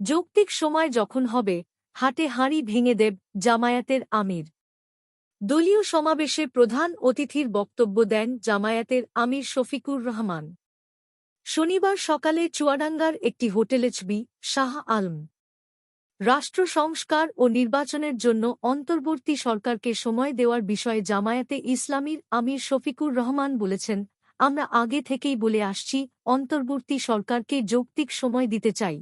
যৌক্তিক সময় যখন হবে, হাটে হাঁড়ি ভেঙে দেব, জামায়াতের আমির। দলীয় সমাবেশে প্রধান অতিথির বক্তব্য দেন জামায়াতের আমির শফিকুর রহমান। শনিবার সকালে চুয়াডাঙ্গার একটি হোটেলে ছবি, শাহ আলম। রাষ্ট্র সংস্কার ও নির্বাচনের জন্য অন্তর্বর্তী সরকারকে সময় দেওয়ার বিষয়ে জামায়াতে ইসলামীর আমির শফিকুর রহমান বলেছেন, আমরা আগে থেকেই বলে আসছি, অন্তর্বর্তী সরকারকে যৌক্তিক সময় দিতে চাই।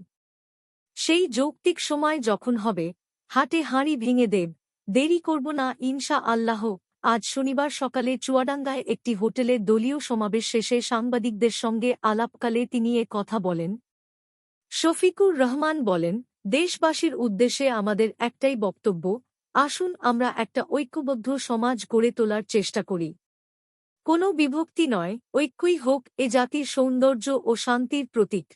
সেই যৌক্তিক সময় যখন হবে, হাটে হাঁড়ি ভেঙে দেব, দেরি করব না, ইনশা আল্লাহ, আজ শনিবার সকালে চুয়াডাঙ্গায় একটি হোটেলে দলীয় সমাবেশ শেষে সাংবাদিকদের সঙ্গে আলাপকালে তিনি এ কথা বলেন। শফিকুর রহমান বলেন, দেশবাসীর উদ্দেশ্যে আমাদের একটাই বক্তব্য, আসুন আমরা একটা ঐক্যবদ্ধ সমাজ গড়ে তোলার চেষ্টা করি। কোনো বিভক্তি নয়, ঐক্যই হোক এ জাতির সৌন্দর্য ও শান্তির প্রতীক।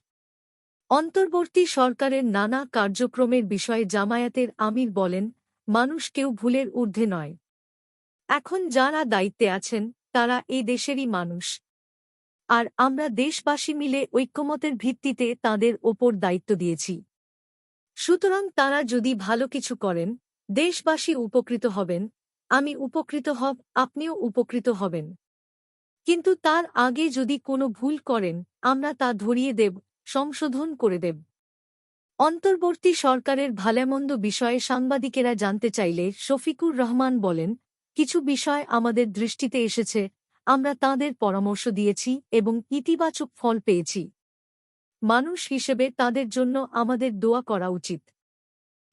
অন্তর্বর্তী সরকারের নানা কার্যক্রমের বিষয়ে জামায়াতের আমির বলেন, মানুষ কেউ ভুলের ঊর্ধ্বে নয়। এখন যারা দায়িত্বে আছেন, তারা এই দেশেরই মানুষ। আর আমরা দেশবাসী মিলে ঐক্যমতের ভিত্তিতে তাদের ওপর দায়িত্ব দিয়েছি। সুতরাং তারা যদি ভালো কিছু করেন, দেশবাসী উপকৃত হবেন, আমি উপকৃত হব, আপনিও উপকৃত হবেন। কিন্তু তার আগে যদি কোনো ভুল করেন, আমরা তা ধরিয়ে দেব সংশোধন করে দেব। অন্তর্বর্তী সরকারের ভালেমন্দ বিষয়ে সাংবাদিকেরা জানতে চাইলে শফিকুর রহমান বলেন, কিছু বিষয় আমাদের দৃষ্টিতে এসেছে, আমরা তাদের পরামর্শ দিয়েছি এবং ইতিবাচক ফল পেয়েছি। মানুষ হিসেবে তাদের জন্য আমাদের দোয়া করা উচিত।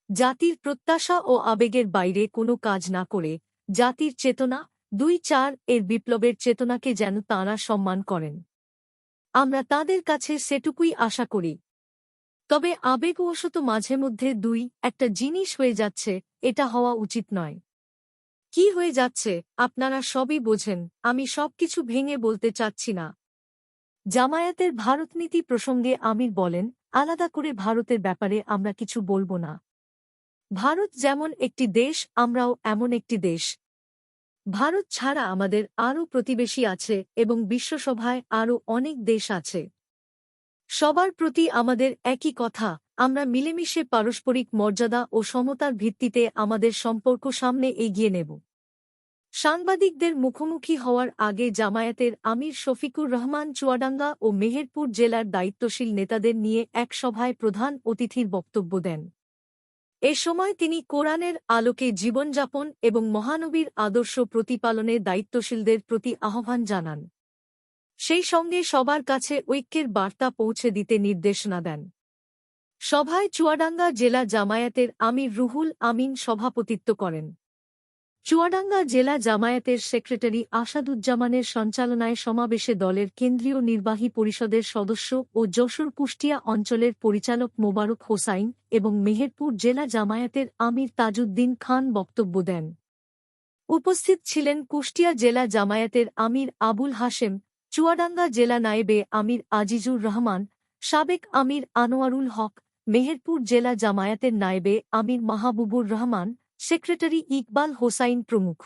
জাতির প্রত্যাশা ও আবেগের বাইরে কোনো কাজ না করে জাতির চেতনা, দুই চার এর বিপ্লবের চেতনাকে যেন তাঁরা সম্মান করেন। আমরা তাদের কাছে সেটুকুই আশা করি। তবে আবেগবশত মাঝে মধ্যে দুই, একটা জিনিস হয়ে যাচ্ছে, এটা হওয়া উচিত নয়। কি হয়ে যাচ্ছে, আপনারা সবই বোঝেন, আমি সবকিছু ভেঙে বলতে চাচ্ছি না। জামায়াতের ভারতনীতি প্রসঙ্গে আমির বলেন, আলাদা করে ভারতের ব্যাপারে আমরা কিছু বলব না। ভারত যেমন একটি দেশ, আমরাও এমন একটি দেশ ভারত ছাড়া আমাদের আরও প্রতিবেশী আছে এবং বিশ্বসভায় আরও অনেক দেশ আছে। সবার প্রতি আমাদের একই কথা, আমরা মিলেমিশে পারস্পরিক মর্যাদা ও সমতার ভিত্তিতে আমাদের সম্পর্ক সামনে এগিয়ে নেব। সাংবাদিকদের মুখোমুখি হওয়ার আগে জামায়াতের আমির শফিকুর রহমান চুয়াডাঙ্গা ও মেহেরপুর জেলার দায়িত্বশীল নেতাদের নিয়ে এক সভায় প্রধান অতিথির বক্তব্য দেন। এ সময় তিনি কোরআনের আলোকে জীবনযাপন এবং মহানবীর আদর্শ প্রতিপালনে দায়িত্বশীলদের প্রতি আহ্বান জানান। সেই সঙ্গে সবার কাছে ঐক্যের বার্তা পৌঁছে দিতে নির্দেশনা দেন। সভায় চুয়াডাঙ্গা জেলা জামায়াতের আমির রুহুল আমিন সভাপতিত্ব করেন। চুয়াডাঙ্গা জেলা জামায়াতের সেক্রেটারি আসাদুজ্জামানের সঞ্চালনায় সমাবেশে দলের কেন্দ্রীয় নির্বাহী পরিষদের সদস্য ও যশোর কুষ্টিয়া অঞ্চলের পরিচালক মোবারক হোসাইন এবং মেহেরপুর জেলা জামায়াতের আমির তাজউদ্দিন খান বক্তব্য দেন। উপস্থিত ছিলেন কুষ্টিয়া জেলা জামায়াতের আমির আবুল হাশেম, চুয়াডাঙ্গা জেলা নায়েবে আমির আজিজুর রহমান, সাবেক আমির আনোয়ারুল হক, মেহেরপুর জেলা জামায়াতের নায়েবে আমির মাহবুবুর রহমান সেক্রেটারি ইকবাল হোসাইন প্রমুখ